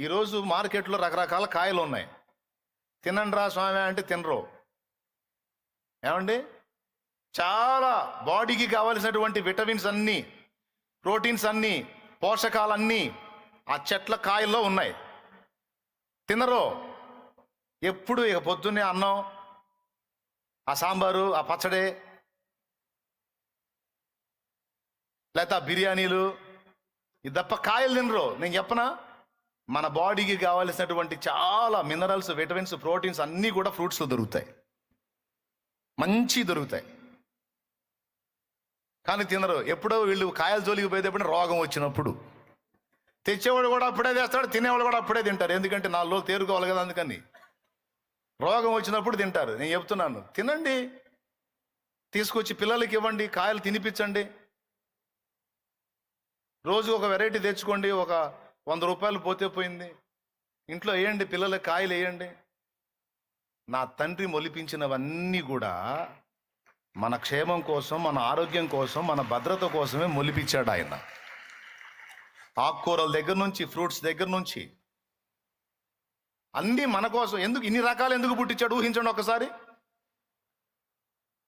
ఈరోజు మార్కెట్లో రకరకాల కాయలు ఉన్నాయి. తినండి స్వామి అంటే తినరు. ఏమండి? చాలా బాడీకి కావలసినటువంటి విటమిన్స్ అన్నీ ప్రోటీన్స్ అన్నీ పోషకాలన్నీ ఆ చెట్ల కాయల్లో ఉన్నాయి. తినరు. ఎప్పుడు ఇక పొద్దున్నే అన్నం ఆ సాంబారు ఆ పచ్చడి లేకపోతే ఆ బిర్యానీలు ఇది తప్ప కాయలు తినరు. నేను చెప్పనా? మన బాడీకి కావలసినటువంటి చాలా మినరల్స్ విటమిన్స్ ప్రోటీన్స్ అన్నీ కూడా ఫ్రూట్స్లో దొరుకుతాయి. మంచి దొరుకుతాయి. కానీ తినరు. ఎప్పుడో వీళ్ళు కాయలు జోలికి పోయేటప్పుడు రోగం వచ్చినప్పుడు. తెచ్చేవాడు కూడా అప్పుడే తెస్తాడు తినేవాడు కూడా అప్పుడే తింటారు. ఎందుకంటే నాలుగు రోజులు తేరుకోవాలి కదా అందుకని. రోగం వచ్చినప్పుడు తింటారు. నేను చెప్తున్నాను. తినండి. తీసుకొచ్చి పిల్లలకి ఇవ్వండి కాయలు తినిపించండి. రోజు ఒక వెరైటీ తెచ్చుకోండి ఒక వంద రూపాయలు పోతే పోయింది. ఇంట్లో వేయండి పిల్లల కాయలు వేయండి. నా తండ్రి మొలిపించినవన్నీ కూడా మన క్షేమం కోసం మన ఆరోగ్యం కోసం మన భద్రత కోసమే మొలిపించాడు ఆయన. ఆకుకూరల దగ్గర నుంచి ఫ్రూట్స్ దగ్గర నుంచి. అన్నీ మన కోసం. ఎందుకు? ఇన్ని రకాలు ఎందుకు పుట్టించాడు? ఊహించండి ఒకసారి.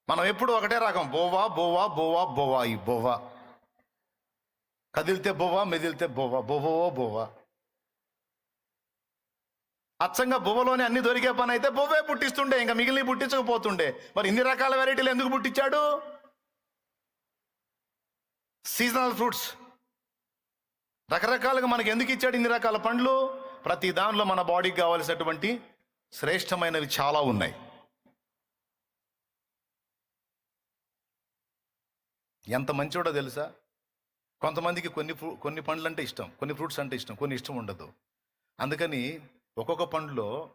మనం ఎప్పుడు ఒకటే రకం. బోవా బోవా బోవా బోవా ఈ బోవా. కదిలితే బోవా మెదిలితే బొవ్వ బొవ్వో బొవ్వ. అచ్చంగా బువ్వలోనే అన్ని దొరికే పని అయితే బొవ్వే పుట్టిస్తుండే ఇంకా మిగిలిన పుట్టించకపోతుండే. మరి ఇన్ని రకాల వెరైటీలు ఎందుకు పుట్టించాడు? సీజనల్ ఫ్రూట్స్ రకరకాలుగా మనకి ఎందుకు ఇచ్చాడు ఇన్ని రకాల పండ్లు? ప్రతి దానిలో మన బాడీకి కావాల్సినటువంటి శ్రేష్టమైనవి చాలా ఉన్నాయి. ఎంత మంచివాడో తెలుసా? కొంతమందికి కొన్ని ఫ్రూ- కొన్ని పండ్లు అంటే ఇష్టం కొన్ని ఫ్రూట్స్ అంటే ఇష్టం కొన్ని ఇష్టం ఉండదు. అందుకని ఒక్కొక్క పండులో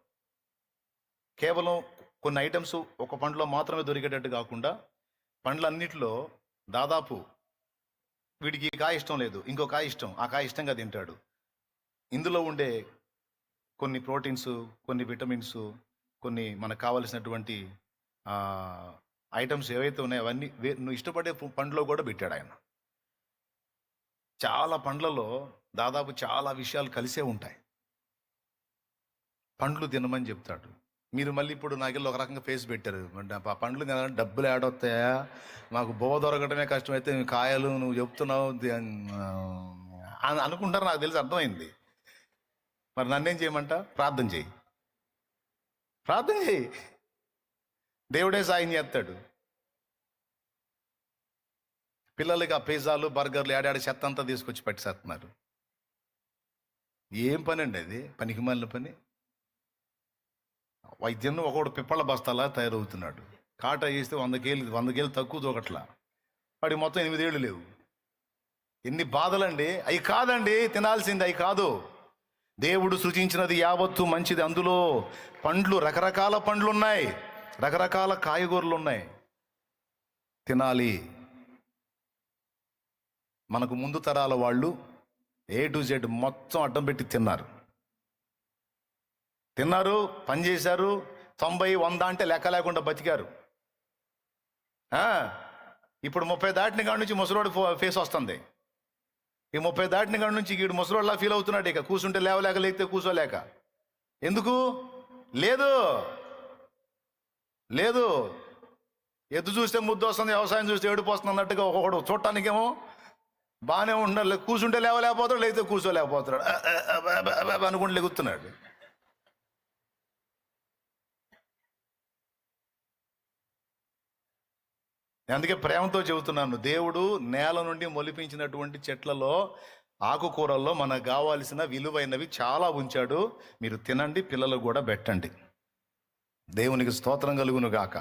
కేవలం కొన్ని ఐటమ్స్ ఒక పండులో మాత్రమే దొరికేటట్టు కాకుండా పండ్లన్నిటిలో దాదాపు వీడికి ఈ కాయ ఇష్టం లేదు ఇంకో కాయ ఇష్టం ఆ కాయ ఇష్టంగా తింటాడు. ఇందులో ఉండే కొన్ని ప్రోటీన్స్ కొన్ని విటమిన్స్ కొన్ని మనకు కావలసినటువంటి ఐటమ్స్ ఏవైతే ఉన్నాయో అవన్నీ నువ్వు ఇష్టపడే పండ్లో కూడా పెట్టాడు ఆయన. చాలా పండ్లలో దాదాపు చాలా విషయాలు కలిసే ఉంటాయి. పండ్లు తినమని చెప్తాడు. మీరు మళ్ళీ ఇప్పుడు నాకెళ్ళి ఒక రకంగా ఫేస్ పెట్టారు. ఆ పండ్లు తినాలంటే డబ్బులు ఏడొస్తాయా మాకు బోవ దొరకడమే కష్టమైతే కాయలు నువ్వు చెప్తున్నావు. అని అనుకుంటారు నాకు తెలిసి అర్థమైంది. మరి నన్నేం చేయమంట? ప్రార్థన చేయి. ప్రార్థన చేయి. దేవుడే సాయం చేస్తాడు. పిల్లలకి ఆ పిజ్జాలు బర్గర్లు ఏడాడి చెత్త అంతా తీసుకొచ్చి పెట్టేస్తున్నారు ఏం పని అండి అది? పనికి మాలిన పని? వైద్యం ఒకడు పిప్పళ్ళ బస్తాలా తయారవుతున్నాడు. కాటా చేస్తే వంద కేలు వంద కేలు తక్కువ దొకట్లా. వాడి మొత్తం ఎనిమిదేళ్ళు లేవు. ఎన్ని బాధలండి? అవి కాదండి తినాల్సింది అవి కాదు. దేవుడు సృజించినది యావత్తు మంచిది. అందులో పండ్లు రకరకాల పండ్లు ఉన్నాయి రకరకాల కాయగూరలు ఉన్నాయి తినాలి. మనకు ముందు తరాల వాళ్ళు ఏ టు జెడ్ మొత్తం అడ్డం పెట్టి తిన్నారు. తిన్నారు పని చేశారు తొంభై వంద అంటే లెక్క లేకుండా బతికారు. ఇప్పుడు ముప్పై దాటిన కాడ నుంచి ముసలోడు ఫేస్ వస్తుంది. ఈ ముప్పై దాటిన కాడ నుంచి వీడు ముసలోడ్లా ఫీల్ అవుతున్నాడు ఇక. కూర్చుంటే లేవలేక లేకపోతే కూర్చోలేక ఎందుకు? లేదు. లేదు. ఎద్దు చూస్తే ముద్దు వస్తుంది వ్యవసాయం చూస్తే ఏడుపు వస్తుంది అన్నట్టుగా ఒకడు చూడటానికేమో బాగానే ఉండాలి కూర్చుంటే లేవలేకపోతాడు లేకపోతే కూర్చోలేకపోతున్నాడు ఆ, అనుకుంటూ లెగుతున్నాడు. అందుకే ప్రేమతో చెబుతున్నాను దేవుడు నేల నుండి మొలిపించినటువంటి చెట్లలో ఆకుకూరల్లో మనకు కావాల్సిన విలువైనవి చాలా ఉంచాడు. మీరు తినండి పిల్లలకు కూడా పెట్టండి. దేవునికి స్తోత్రం కలుగును గాక.